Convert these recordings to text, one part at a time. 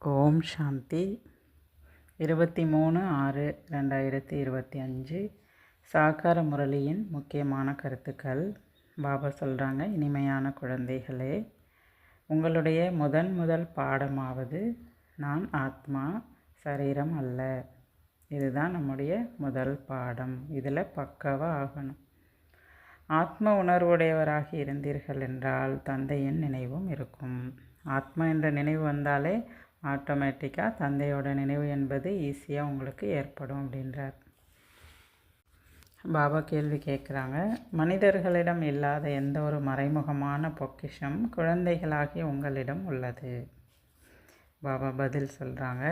ஓம் சாந்தி. இருபத்தி மூணு ஆறு ரெண்டாயிரத்தி இருபத்தி அஞ்சு. சாக்கார முரளியின் முக்கியமான கருத்துக்கள். பாபா சொல்கிறாங்க இனிமையான குழந்தைகளே உங்களுடைய முதன் முதல் பாடமாவது நான் ஆத்மா சரீரம் அல்ல. இதுதான் நம்முடைய முதல் பாடம். இதில் பக்கவாக ஆகணும். ஆத்ம உணர்வுடையவராக இருந்தீர்கள் என்றால் தந்தையின் நினைவும் இருக்கும். ஆத்மா என்ற நினைவு வந்தாலே ஆட்டோமேட்டிக்காக தந்தையோட நினைவு என்பது ஈஸியாக உங்களுக்கு ஏற்படும் அப்படின்றார். பாபா கேள்வி கேட்குறாங்க மனிதர்களிடம் இல்லாத எந்த ஒரு மறைமுகமான பொக்கிஷம் குழந்தைகளாகி உங்களிடம் உள்ளது? பாபா பதில் சொல்கிறாங்க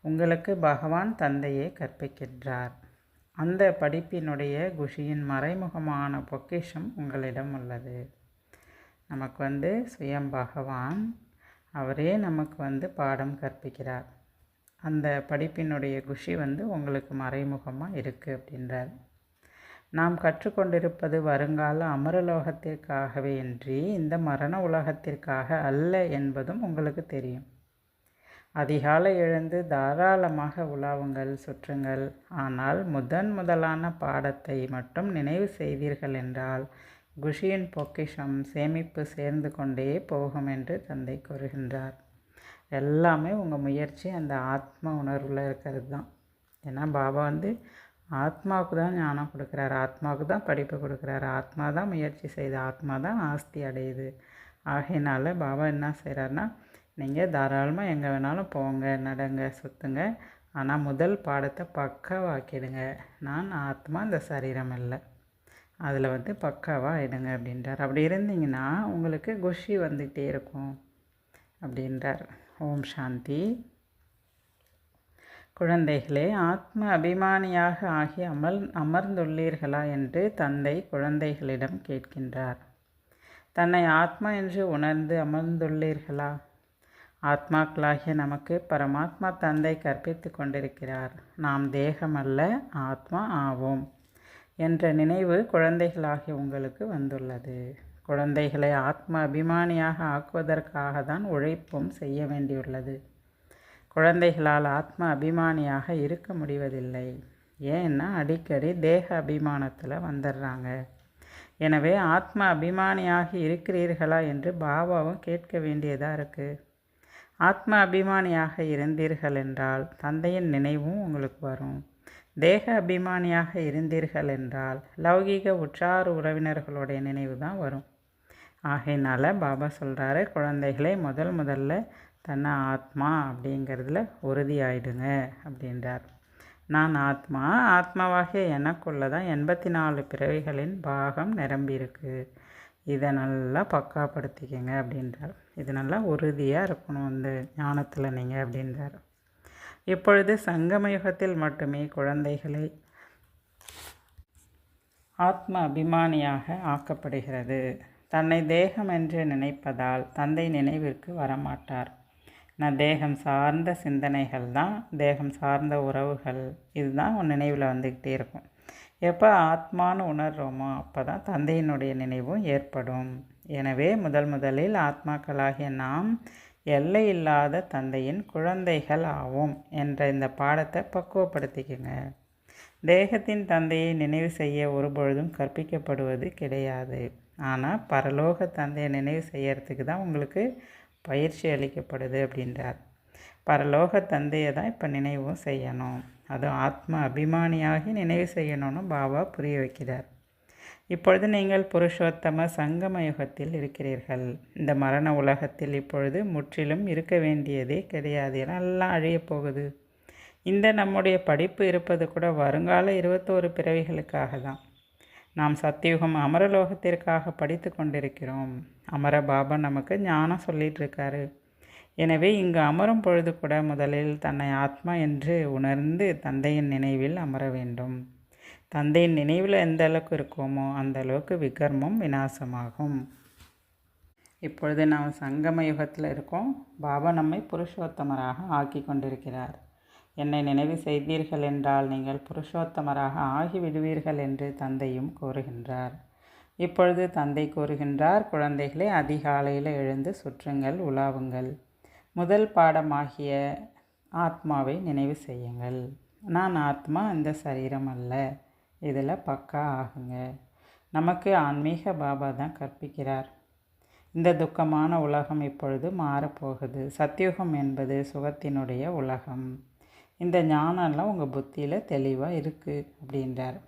உங்களுக்கு பகவான் தந்தையே கற்பிக்கின்றார். அந்த படிப்பினுடைய குஷியின் மறைமுகமான பொக்கிஷம் உங்களிடம் உள்ளது. நமக்கு வந்து சுயம் பகவான் அவரே நமக்கு வந்து பாடம் கற்பிக்கிறார். அந்த படிப்பினுடைய குஷி வந்து உங்களுக்கு மறைமுகமாக இருக்குது அப்படின்றார். நாம் கற்றுக்கொண்டிருப்பது வருங்கால அமரலோகத்திற்காகவே இன்றி இந்த மரண உலகத்திற்காக அல்ல என்பதும் உங்களுக்கு தெரியும். அதிகாலை எழுந்து தாராளமாக உலாவுங்கள் சுற்றுங்கள். ஆனால் முதன் முதலான பாடத்தை மட்டும் நினைவு செய்தீர்கள் என்றால் குஷியின் பொக்கிஷம் சேமிப்பு சேர்ந்து கொண்டே போகும் என்று தந்தை கூறுகின்றார். எல்லாமே உங்கள் முயற்சி அந்த ஆத்ம உணர்வில் இருக்கிறது தான். ஏன்னா பாபா வந்து ஆத்மாவுக்கு தான் ஞானம் கொடுக்குறாரு. ஆத்மாவுக்கு தான் படிப்பு கொடுக்குறாரு. ஆத்மா தான் முயற்சி செய்து ஆத்மா தான் ஆஸ்தி அடையுது. ஆகையினால பாபா என்ன செய்கிறாருன்னா நீங்கள் தாராளமாக எங்கே வேணாலும் போங்க நடங்க சுற்றுங்க ஆனால் முதல் பாடத்தை பக்கவாக்கிடுங்க. நான் ஆத்மா இந்த சரீரம் இல்லை. அதில் வந்து பக்காவாக ஆயிடுங்க அப்படின்றார். அப்படி இருந்தீங்கன்னா உங்களுக்கு குஷி வந்துகிட்டே இருக்கும் அப்படின்றார். ஓம் சாந்தி. குழந்தைகளே ஆத்ம அபிமானியாக ஆகி அமல் அமர்ந்துள்ளீர்களா என்று தந்தை குழந்தைகளிடம் கேட்கின்றார். தன்னை ஆத்மா என்று உணர்ந்து அமர்ந்துள்ளீர்களா? ஆத்மாக்களாகிய நமக்கு பரமாத்மா தந்தை கற்பித்து கொண்டிருக்கிறார். நாம் தேகம் அல்ல ஆத்மா ஆவோம். என்ற நினைவு குழந்தைகளாகி உங்களுக்கு வந்துள்ளது. குழந்தைகளை ஆத்ம அபிமானியாக ஆக்குவதற்காக தான் உழைப்பும் செய்ய வேண்டியுள்ளது. குழந்தைகளால் ஆத்ம அபிமானியாக இருக்க முடிவதில்லை. ஏன்னா அடிக்கடி தேக அபிமானத்தில் வந்துடுறாங்க எனவே ஆத்ம அபிமானியாக இருக்கிறீர்களா என்று பாபாவும் கேட்க வேண்டியதாக இருக்குது ஆத்ம அபிமானியாக இருந்தீர்கள் என்றால் தந்தையின் நினைவும் உங்களுக்கு வரும். தேக அபிமானியாக இருந்தீர்கள் என்றால் லௌகீக உற்றார் உறவினர்களுடைய நினைவு தான் வரும். ஆகையினால் பாபா சொல்கிறாரு குழந்தைகளே முதல் முதல்ல தன்னை ஆத்மா அப்படிங்கிறதுல உறுதியாயிடுங்க அப்படின்றார். நான் ஆத்மா ஆத்மாவாகிய எனக்குள்ள தான் எண்பத்தி நாலு பிறவிகளின் பாகம் நிரம்பியிருக்கு. இதை நல்லா பக்காப்படுத்திக்கங்க அப்படின்றார். இது நல்லா உறுதியாக இருக்கணும் இந்த ஞானத்தில் நீங்கள் அப்படின்றார். இப்பொழுது சங்கம யுகத்தில் மட்டுமே குழந்தைகளை. ஆத்ம அபிமானியாக ஆக்கப்படுகிறது. தன்னை தேகம் என்று நினைப்பதால் தந்தை நினைவிற்கு வரமாட்டார். நான் தேகம் சார்ந்த சிந்தனைகள் தான் தேகம் சார்ந்த உறவுகள். இதுதான் உன் நினைவில் வந்துக்கிட்டே இருக்கும். எப்போ ஆத்மான்னு உணர்கிறோமோ அப்போ தான் தந்தையினுடைய நினைவும் ஏற்படும். எனவே முதல் முதலில் ஆத்மாக்களாகிய நாம் எல்லை இல்லாத தந்தையின் குழந்தைகள் ஆவோம் என்ற இந்த பாடத்தை பக்குவப்படுத்திக்கங்க. தேகத்தின் தந்தையை நினைவு செய்ய ஒருபொழுதும் கற்பிக்கப்படுவது கிடையாது. ஆனால் பரலோக தந்தையை நினைவு செய்யறதுக்கு தான் உங்களுக்கு பயிற்சி அளிக்கப்படுது அப்படின்றார். பரலோக தந்தையை தான் இப்போ நினைவும் செய்யணும். அதுவும் ஆத்ம அபிமானியாகி நினைவு செய்யணும்னு பாபா புரிய வைக்கிறார். இப்பொழுது நீங்கள் புருஷோத்தம சங்கம யுகத்தில் இருக்கிறீர்கள். இந்த மரண உலகத்தில் இப்பொழுது முற்றிலும் இருக்க வேண்டியதே கிடையாது. ஏன்னா எல்லாம் அழியப் போகுது. இந்த நம்முடைய படிப்பு இருப்பது கூட வருங்கால இருபத்தோரு பிறவிகளுக்காக தான் நாம் சத்தியுகம் அமரலோகத்திற்காக படித்து கொண்டிருக்கிறோம். அமர பாபா நமக்கு ஞானம் சொல்லிட்டு இருக்காரு எனவே இங்கு அமரும் பொழுது கூட முதலில் தன்னை ஆத்மா என்று உணர்ந்து தந்தையின் நினைவில் அமர வேண்டும். தந்தையின் நினைவில் எந்த அளவுக்கு இருக்கோமோ அந்த அளவுக்கு விகர்மம் விநாசமாகும். இப்பொழுது நாம் சங்கம யுகத்தில் இருக்கோம். பாபா நம்மை புருஷோத்தமராக ஆக்கி கொண்டிருக்கிறார். என்னை நினைவு செய்தீர்கள் என்றால் நீங்கள் புருஷோத்தமராக ஆகிவிடுவீர்கள் என்று தந்தையும் கூறுகின்றார். இப்பொழுது தந்தை கூறுகின்றார் குழந்தைகளை அதிகாலையில் எழுந்து சுற்றுங்கள் உலாவுங்கள். முதல் பாடமாகிய ஆத்மாவை நினைவு செய்யுங்கள். நான் ஆத்மா இந்த சரீரம் அல்ல. இதில் பக்கா ஆகுங்க. நமக்கு ஆன்மீக பாபா தான் கற்பிக்கிறார். இந்த துக்கமான உலகம் இப்பொழுது மாறப்போகுது. சத்தியுகம் என்பது சுகத்தினுடைய உலகம். இந்த ஞானம்லாம் உங்கள் புத்தியில் தெளிவாக இருக்குது அப்படின்றார்.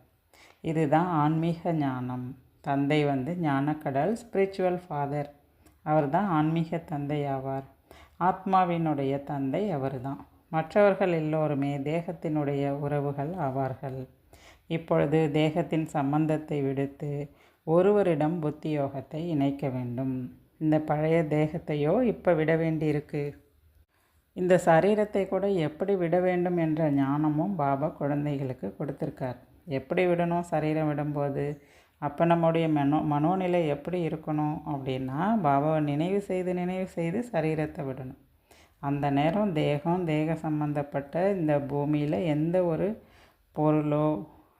இதுதான் ஆன்மீக ஞானம். தந்தை வந்து ஞானக்கடல் ஸ்பிரிச்சுவல் ஃபாதர் அவர் தான் ஆன்மீக தந்தை ஆவார். ஆத்மாவினுடைய தந்தை அவர் தான். மற்றவர்கள் எல்லோருமே தேகத்தினுடைய உறவுகள் ஆவார்கள். இப்பொழுது தேகத்தின் சம்பந்தத்தை விடுத்து ஒருவரிடம் புத்தி யோகத்தை இணைக்க வேண்டும். இந்த பழைய தேகத்தையோ இப்போ விட வேண்டியிருக்கு. இந்த சரீரத்தை கூட எப்படி விட வேண்டும் என்ற ஞானமும் பாபா குழந்தைகளுக்கு கொடுத்துருக்கார். எப்படி விடணும் சரீரம் விடும்போது? அப்போ நம்முடைய மனோ மனோநிலை எப்படி இருக்கணும் அப்படின்னா பாபாவை நினைவு செய்து நினைவு செய்து சரீரத்தை விடணும். அந்த நேரம் தேகம் தேக சம்பந்தப்பட்ட இந்த பூமியில் எந்த ஒரு பொருளோ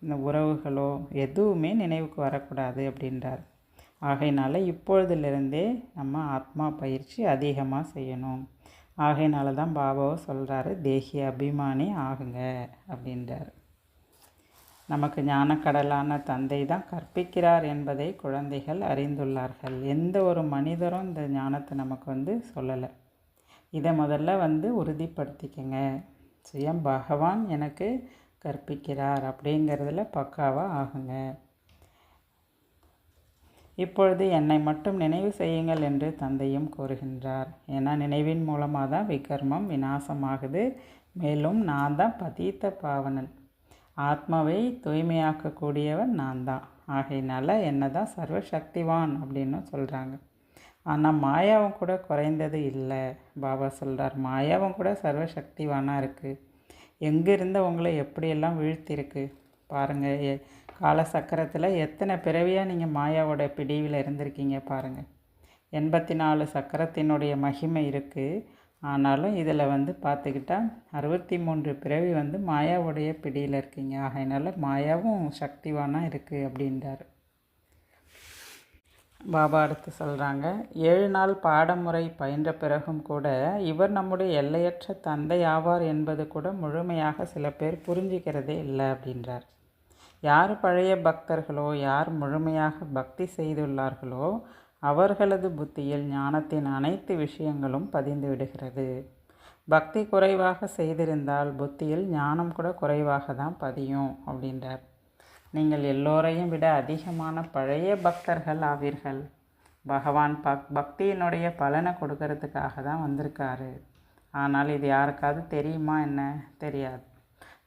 இந்த உறவுகளோ எதுவுமே நினைவுக்கு வரக்கூடாது அப்படின்றார். ஆகையினால இப்பொழுதிலிருந்தே நம்ம ஆத்மா பயிற்சி அதிகமாக செய்யணும். ஆகையினால தான் பாபாவை சொல்கிறாரு தேசிய அபிமானி ஆகுங்க அப்படின்றார். நமக்கு ஞானக்கடலான தந்தை தான் கற்பிக்கிறார் என்பதை குழந்தைகள் அறிந்துள்ளார்கள். எந்த ஒரு மனிதரும் இந்த ஞானத்தை நமக்கு வந்து சொல்லலை. இதை முதல்ல வந்து உறுதிப்படுத்திக்கங்க. சுயம் பகவான் எனக்கு கற்பிக்கிறார் அப்படிங்கிறதுல பக்காவாக ஆகுங்க. இப்பொழுது என்னை மட்டும் நினைவு செய்யுங்கள் என்று தந்தையும் கூறுகின்றார். ஏன்னா நினைவின் மூலமாக தான் விகர்மம் விநாசமாகுது. மேலும் நான் தான் பதீத்த பாவனன். ஆத்மாவை தூய்மையாக்கக்கூடியவன் நான் தான். ஆகையினால என்ன தான் சர்வசக்திவான் அப்படின்னு சொல்கிறாங்க ஆனால் மாயாவும் கூட குறைந்தது இல்லை. பாபா சொல்கிறார் மாயாவும் கூட சர்வசக்திவானாக இருக்குது எங்கேருந்து உங்களை எப்படியெல்லாம் வீழ்த்திருக்கு பாருங்கள் கால சக்கரத்தில் எத்தனை பிறவியாக நீங்கள் மாயாவோட பிடிவில் இருந்திருக்கீங்க பாருங்கள் எண்பத்தி நாலு சக்கரத்தினுடைய மகிமை இருக்குது ஆனாலும் இதில் வந்து பார்த்துக்கிட்டா அறுபத்தி மூன்று பிறவி வந்து மாயாவுடைய பிடியில் இருக்கீங்க. ஆகையினால மாயாவும் சக்திவானாக இருக்குது அப்படின்றார். பாபா அடுத்து சொல்கிறாங்க ஏழு நாள் பாடமுறை பயின்ற பிறகும் கூட இவர் நம்முடைய எல்லையற்ற தந்தை ஆவார் என்பது கூட முழுமையாக சில பேர் புரிஞ்சுக்கிறதே இல்லை அப்படின்றார். யார் பழைய பக்தர்களோ யார் முழுமையாக பக்தி செய்துள்ளார்களோ அவர்களது புத்தியில் ஞானத்தின் அனைத்து விஷயங்களும் பதிந்து விடுகிறது. பக்தி குறைவாக செய்திருந்தால் புத்தியில் ஞானம் கூட குறைவாக தான் பதியும் அப்படின்றார். நீங்கள் எல்லோரையும் விட அதிகமான பழைய பக்தர்கள் ஆவீர்கள். பகவான் பக் பக்தியினுடைய பலனை கொடுக்கறதுக்காக தான் வந்திருக்காரு. ஆனால் இது யாருக்காவது தெரியுமா என்ன? தெரியாது.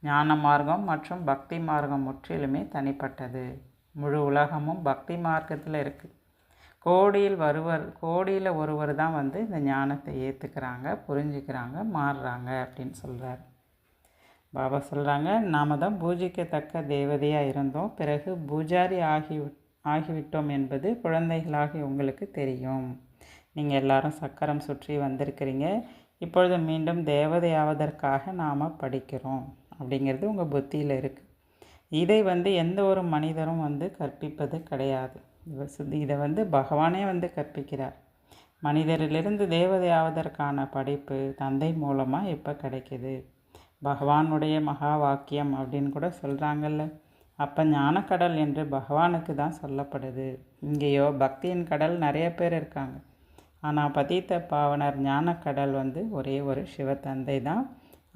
ஞான மார்க்கம் மற்றும் பக்தி மார்க்கம் முற்றிலுமே தனிப்பட்டது. முழு உலகமும் பக்தி மார்க்கத்தில் இருக்குது கோடியில் வருவர் கோடியில் ஒருவர் தான் வந்து இந்த ஞானத்தை ஏற்றுக்கிறாங்க புரிஞ்சுக்கிறாங்க மாறுறாங்க அப்படின்னு சொல்கிறார் பாபா சொல்கிறாங்க நாம் தான் பூஜிக்கத்தக்க தேவதையாக இருந்தோம். பிறகு பூஜாரி ஆகி ஆகிவிட்டோம் என்பது குழந்தைகளாகி உங்களுக்கு தெரியும். நீங்கள் எல்லாரும் சக்கரம் சுற்றி வந்திருக்கிறீங்க. இப்பொழுது மீண்டும் தேவதையாவதற்காக நாம் படிக்கிறோம். அப்படிங்கிறது உங்கள் புத்தியில் இருக்குது இதை வந்து எந்த ஒரு மனிதரும் வந்து கற்பிப்பது கிடையாது. இதை வந்து பகவானே வந்து கற்பிக்கிறார். மனிதரிலிருந்து தேவதை ஆவதற்கான படிப்பு தந்தை மூலமாக இப்போ கிடைக்கிது. பகவானுடைய மகா வாக்கியம் அப்படின்னு கூட சொல்கிறாங்கல்ல அப்போ ஞானக்கடல் என்று பகவானுக்கு தான் சொல்லப்படுது. இங்கேயோ பக்தியின் கடல் நிறைய பேர் இருக்காங்க. ஆனால் பதித்த பாவனர் ஞானக்கடல் வந்து ஒரே ஒரு சிவத்தந்தை தான்.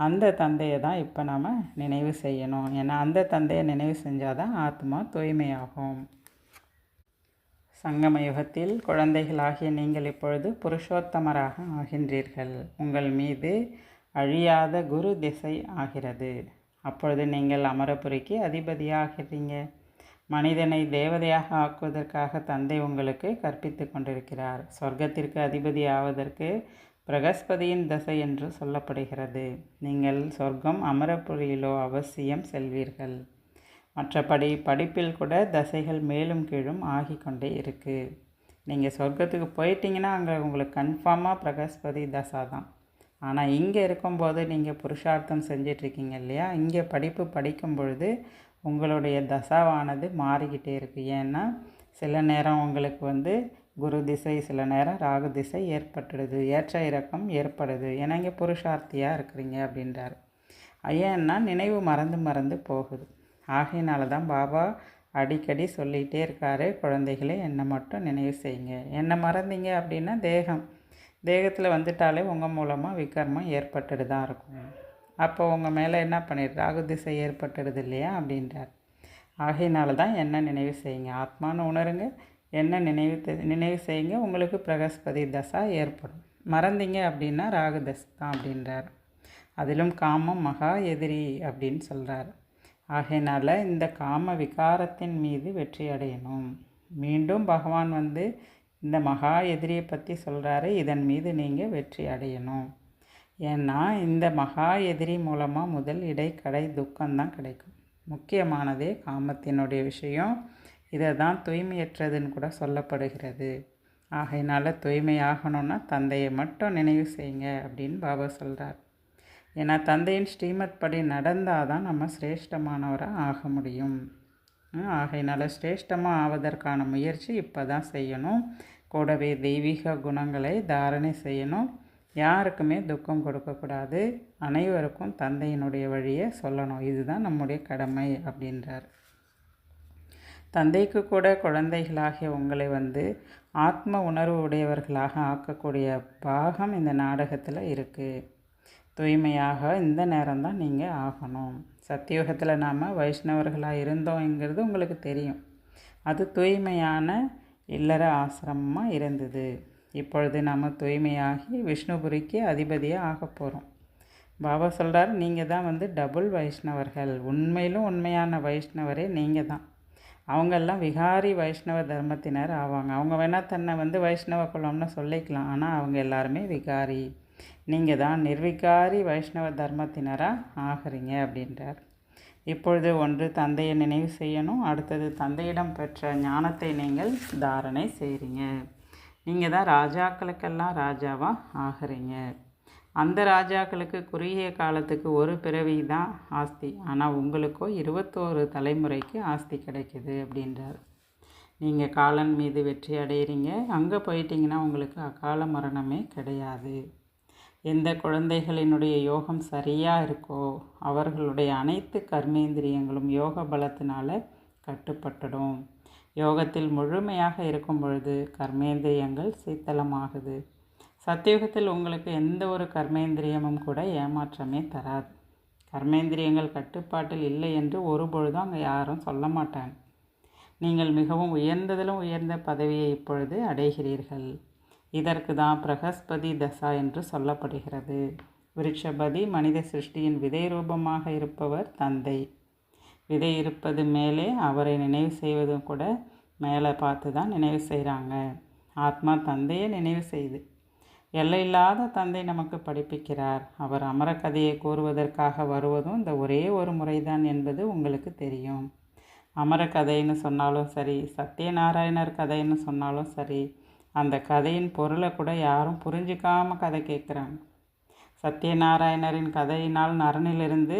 அந்த தந்தையை தான் இப்போ நாம் நினைவு செய்யணும். ஏன்னா அந்த தந்தையை நினைவு செஞ்சால் தான் ஆத்மா தூய்மையாகும். சங்கம யுகத்தில் குழந்தைகளாகிய நீங்கள் இப்பொழுது புருஷோத்தமராக ஆகின்றீர்கள். உங்கள் மீது அழியாத குரு திசை ஆகிறது. அப்பொழுது நீங்கள் அமரபுரிக்கு அதிபதியாகிறீங்க. மனிதனை தேவதையாக ஆக்குவதற்காக தந்தை உங்களுக்கு கற்பித்து கொண்டிருக்கிறார். சொர்க்கத்திற்கு அதிபதி ஆவதற்கு பிரகஸ்பதியின் தசை என்று சொல்லப்படுகிறது. நீங்கள் சொர்க்கம் அமரபுரியிலோ அவசியம் செல்வீர்கள். மற்றபடி படிப்பில் கூட தசைகள் மேலும் கீழும் ஆகிக்கொண்டே இருக்குது நீங்கள் சொர்க்கத்துக்கு போயிட்டீங்கன்னா அங்கே உங்களுக்கு கன்ஃபார்மாக பிரகஸ்பதி தசா தான். ஆனால் இங்கே இருக்கும்போது நீங்கள் புருஷார்த்தம் செஞ்சிட்ருக்கீங்க இல்லையா? இங்கே படிப்பு படிக்கும் பொழுது உங்களுடைய தசாவானது மாறிக்கிட்டே இருக்குது ஏன்னா சில நேரம் உங்களுக்கு வந்து குரு திசை சில நேரம் ராகு திசை ஏற்பட்டுடுது. ஏற்ற இறக்கம் ஏற்படுது. ஏன்னா இங்கே புருஷார்த்தியாக இருக்கிறீங்க அப்படின்றார். ஏன்னா நினைவு மறந்து மறந்து போகுது. ஆகையினால தான் பாபா அடிக்கடி சொல்லிகிட்டே இருக்காரு குழந்தைகளே என்னை மட்டும் நினைவு செய்யுங்க. என்னை மறந்தீங்க அப்படின்னா தேகம். தேகத்தில் வந்துட்டாலே உங்கள் மூலமாக விக்ரமம் ஏற்பட்டுட்டு தான் இருக்கும். அப்போ உங்கள் மேலே என்ன பண்ணிடு ராகு திசை ஏற்பட்டுடுது இல்லையா அப்படின்றார். ஆகையினால தான் என்ன நினைவு செய்யுங்க. ஆத்மான்னு உணருங்க. என்ன நினைவு தெ- நினைவு செய்யுங்க. உங்களுக்கு பிரகஸ்பதி தசா ஏற்படும். மறந்தீங்க அப்படின்னா ராகு தசை தான் அப்படின்றார். அதிலும் காமம் மகா எதிரி அப்படின்னு சொல்கிறார் ஆகையினால இந்த காம விகாரத்தின் மீது வெற்றி அடையணும் மீண்டும் பகவான் வந்து இந்த மகா எதிரியை பற்றி சொல்கிறாரு இதன் மீது நீங்கள் வெற்றி அடையணும். ஏன்னா இந்த மகா எதிரி மூலமாக முதல் இடைக்கடை துக்கம்தான் கிடைக்கும். முக்கியமானதே காமத்தினுடைய விஷயம். இதை தான் தூய்மையற்றதுன்னு கூட சொல்லப்படுகிறது. ஆகையினால் தூய்மையாகணும்னா தந்தையை மட்டும் நினைவு செய்யுங்க அப்படின்னு பாபா சொல்கிறார் ஏன்னா தந்தையின் ஸ்ரீமத் படி நடந்தால் தான் நம்ம சிரேஷ்டமானவராக ஆக முடியும். ஆகையினால் சிரேஷ்டமாக ஆவதற்கான முயற்சி இப்போ தான் செய்யணும். கூடவே தெய்வீக குணங்களை தாரணை செய்யணும். யாருக்குமே துக்கம் கொடுக்கக்கூடாது. அனைவருக்கும் தந்தையினுடைய வழியை சொல்லணும். இதுதான் நம்முடைய கடமை அப்படின்றார். தந்தைக்கு கூட குழந்தைகளாகிய உங்களை வந்து ஆத்ம உணர்வு உடையவர்களாக ஆக்கக்கூடிய பாகம் இந்த நாடகத்தில் இருக்குது தூய்மையாக இந்த நேரம்தான் நீங்கள் ஆகணும். சத்தியுகத்தில் நாம் வைஷ்ணவர்களாக இருந்தோங்கிறது உங்களுக்கு தெரியும். அது தூய்மையான இல்லற ஆசிரமமாக இருந்தது. இப்பொழுது நாம் தூய்மையாகி விஷ்ணுபுரிக்கு அதிபதியாக ஆக போகிறோம் பாபா சொல்கிறார் நீங்கள் தான் வந்து டபுள் வைஷ்ணவர்கள். உண்மையிலும் உண்மையான வைஷ்ணவரே நீங்கள் தான். அவங்கெல்லாம் விகாரி வைஷ்ணவ தர்மத்தினர் ஆவாங்க. அவங்க வேணால் தன்னை வந்து வைஷ்ணவ குலம்னு சொல்லிக்கலாம். ஆனால் அவங்க எல்லாருமே விகாரி. நீங்கள் தான் நிர்விகாரி வைஷ்ணவ தர்மத்தினராக ஆகிறீங்க அப்படின்றார். இப்பொழுது ஒன்று தந்தையை நினைவு செய்யணும் அடுத்தது தந்தையிடம் பெற்ற ஞானத்தை நீங்கள் தாரணை செய்கிறீங்க நீங்கள் தான் ராஜாக்களுக்கெல்லாம் ராஜாவாக ஆகிறீங்க. அந்த ராஜாக்களுக்கு குறுகிய காலத்துக்கு ஒரு பிறவி தான் ஆஸ்தி. ஆனால் உங்களுக்கோ இருபத்தோரு தலைமுறைக்கு ஆஸ்தி கிடைக்குது அப்படின்றார். நீங்கள் காலன் மீது வெற்றி அடையிறீங்க. அங்கே போயிட்டீங்கன்னா உங்களுக்கு அகால மரணமே கிடையாது. எந்த குழந்தைகளினுடைய யோகம் சரியாக இருக்கோ அவர்களுடைய அனைத்து கர்மேந்திரியங்களும் யோக பலத்தினால கட்டுப்பட்டுடும். யோகத்தில் முழுமையாக இருக்கும் பொழுது கர்மேந்திரியங்கள் சீத்தலமாகுது சத்தியுகத்தில் உங்களுக்கு எந்த ஒரு கர்மேந்திரியமும் கூட ஏமாற்றமே தராது. கர்மேந்திரியங்கள் கட்டுப்பாட்டில் இல்லை என்று ஒரு பொழுதும் அங்கே யாரும் சொல்ல மாட்டாங்க. நீங்கள் மிகவும் உயர்ந்ததிலும் உயர்ந்த பதவியை இப்பொழுது அடைகிறீர்கள். இதற்கு தான் பிரகஸ்பதி தசா என்று சொல்லப்படுகிறது. விருட்சபதி மனித சிருஷ்டியின் விதை ரூபமாக இருப்பவர் தந்தை. விதை இருப்பது மேலே அவரை நினைவு செய்வதும் கூட மேலே பார்த்து தான் நினைவு செய்கிறாங்க. ஆத்மா தந்தையை நினைவு செய்து. எல்லையில்லாத தந்தை நமக்கு படிப்பிக்கிறார். அவர் அமர கதையை கூறுவதற்காக வருவதும் இந்த ஒரே ஒரு முறைதான் என்பது உங்களுக்கு தெரியும். அமர கதைன்னு சொன்னாலும் சரி சத்யநாராயணர் கதைன்னு சொன்னாலும் சரி அந்த கதையின் பொருளை கூட யாரும் புரிஞ்சிக்காமல் கதை கேட்குறாங்க சத்யநாராயணரின் கதையினால் நரனிலிருந்து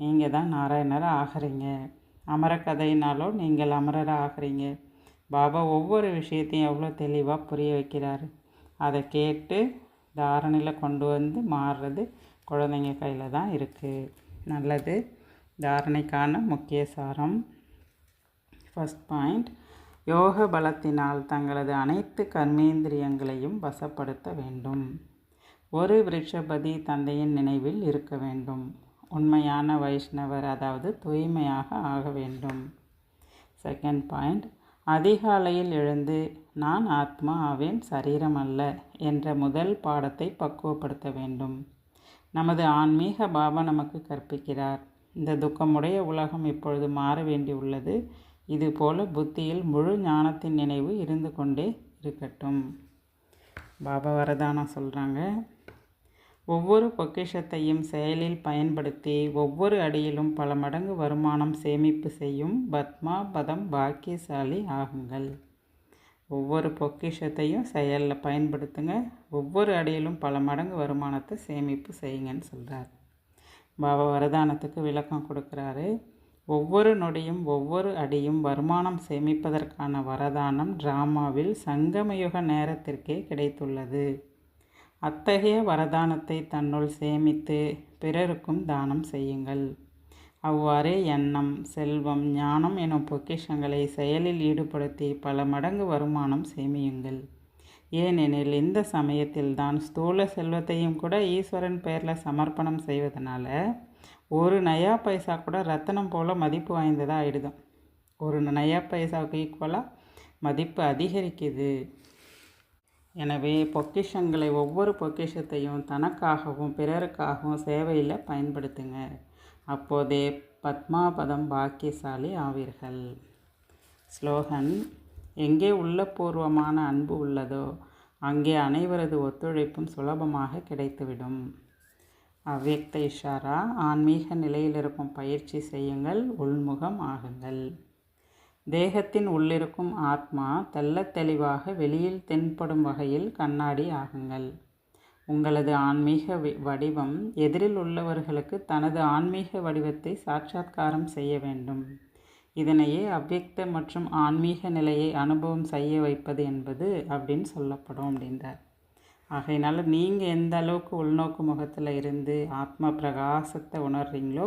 நீங்கள் தான் நாராயணர் ஆகிறீங்க. அமர கதையினாலோ நீங்கள் அமரர் ஆகிறீங்க. பாபா ஒவ்வொரு விஷயத்தையும் எவ்வளோ தெளிவாக புரிய வைக்கிறாரு. அதை கேட்டு தாரணையில் கொண்டு வந்து மாறுறது குழந்தைங்க கையில் தான் இருக்குது நல்லது. தாரணைக்கான முக்கிய சாரம். ஃபஸ்ட் பாயிண்ட் யோக பலத்தினால் தங்களது அனைத்து கர்மேந்திரியங்களையும் வசப்படுத்த வேண்டும். ஒரு விருஷபதி தந்தையின் நினைவில் இருக்க வேண்டும். உண்மையான வைஷ்ணவர் அதாவது தூய்மையாக ஆக வேண்டும். செகண்ட் பாயிண்ட் அதிகாலையில் எழுந்து நான் ஆத்மா ஆவேன் சரீரம் அல்ல என்ற முதல் பாடத்தை பக்குவப்படுத்த வேண்டும். நமது ஆன்மீக பாபா நமக்கு கற்பிக்கிறார். இந்த துக்கமுடைய உலகம் இப்பொழுது மாற வேண்டியுள்ளது. இதுபோல புத்தியில் முழு ஞானத்தின் நினைவு இருந்து கொண்டே இருக்கட்டும். பாபா வரதானம் சொல்கிறாங்க ஒவ்வொரு பொக்கிஷத்தையும் செயலில் பயன்படுத்தி ஒவ்வொரு அடியிலும் பல மடங்கு வருமானம் சேமிப்பு செய்யும் பத்மா பதம் பாக்கியசாலி ஆகுங்கள். ஒவ்வொரு பொக்கிஷத்தையும் செயலில் பயன்படுத்துங்க ஒவ்வொரு அடியிலும் பல மடங்கு வருமானத்தை சேமிப்பு செய்யுங்கன்னு சொல்கிறார் பாபா வரதானத்துக்கு விளக்கம் கொடுக்குறாரு ஒவ்வொரு நொடியும் ஒவ்வொரு அடியும் வருமானம் சேமிப்பதற்கான வரதானம் டிராமாவில் சங்கமயுக நேரத்திற்கே கிடைத்துள்ளது. அத்தகைய வரதானத்தை தன்னுள் சேமித்து பிறருக்கும் தானம் செய்யுங்கள். அவ்வாறே எண்ணம் செல்வம் ஞானம் எனும் பொக்கிஷங்களை செயலில் ஈடுபடுத்தி பல மடங்கு வருமானம் சேமியுங்கள். ஏனெனில் இந்த சமயத்தில்தான் ஸ்தூல செல்வத்தையும் கூட ஈஸ்வரன் பெயரில் சமர்ப்பணம் செய்வதனால ஒரு நயா பைசா கூட ரத்தனம் போல் மதிப்பு வாய்ந்ததாக ஆகிடுதும் ஒரு நயா பைசாவுக்கு ஈக்குவலாக மதிப்பு அதிகரிக்குது. எனவே பொக்கிஷங்களை ஒவ்வொரு பொக்கிஷத்தையும் தனக்காகவும் பிறருக்காகவும் சேவையில் பயன்படுத்துங்க. அப்போதே பத்மாபதம் பாக்கியசாலி ஆவீர்கள். ஸ்லோகன் எங்கே உள்ளபூர்வமான அன்பு உள்ளதோ அங்கே அனைவரது ஒத்துழைப்பும் சுலபமாக கிடைத்துவிடும். அவ்யக்த இஷாரா ஆன்மீக நிலையில் இருக்கும் பயிற்சி செய்யுங்கள் உள்முகம் ஆகுங்கள். தேகத்தின் உள்ளிருக்கும் ஆத்மா தெள்ளத் தெளிவாக வெளியில் தென்படும் வகையில் கண்ணாடி ஆகுங்கள். உங்களது ஆன்மீக வடிவம் எதிரில் உள்ளவர்களுக்கு தனது ஆன்மீக வடிவத்தை சாட்சாத்காரம் செய்ய வேண்டும். இதனையே அவ்வக்த மற்றும் ஆன்மீக நிலையை அனுபவம் செய்ய வைப்பது என்பது அப்படின்னு சொல்லப்படும் அப்படின்றார். ஆகையினால நீங்கள் எந்த அளவுக்கு உள்நோக்கு முகத்தில் இருந்து ஆத்ம பிரகாசத்தை உணர்றீங்களோ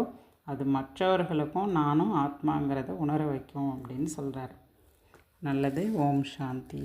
அது மற்றவர்களுக்கும் நானும் ஆத்மாங்கிறத உணர வைக்கும் அப்படின்னு சொல்கிறார் நல்லது ஓம் சாந்தி.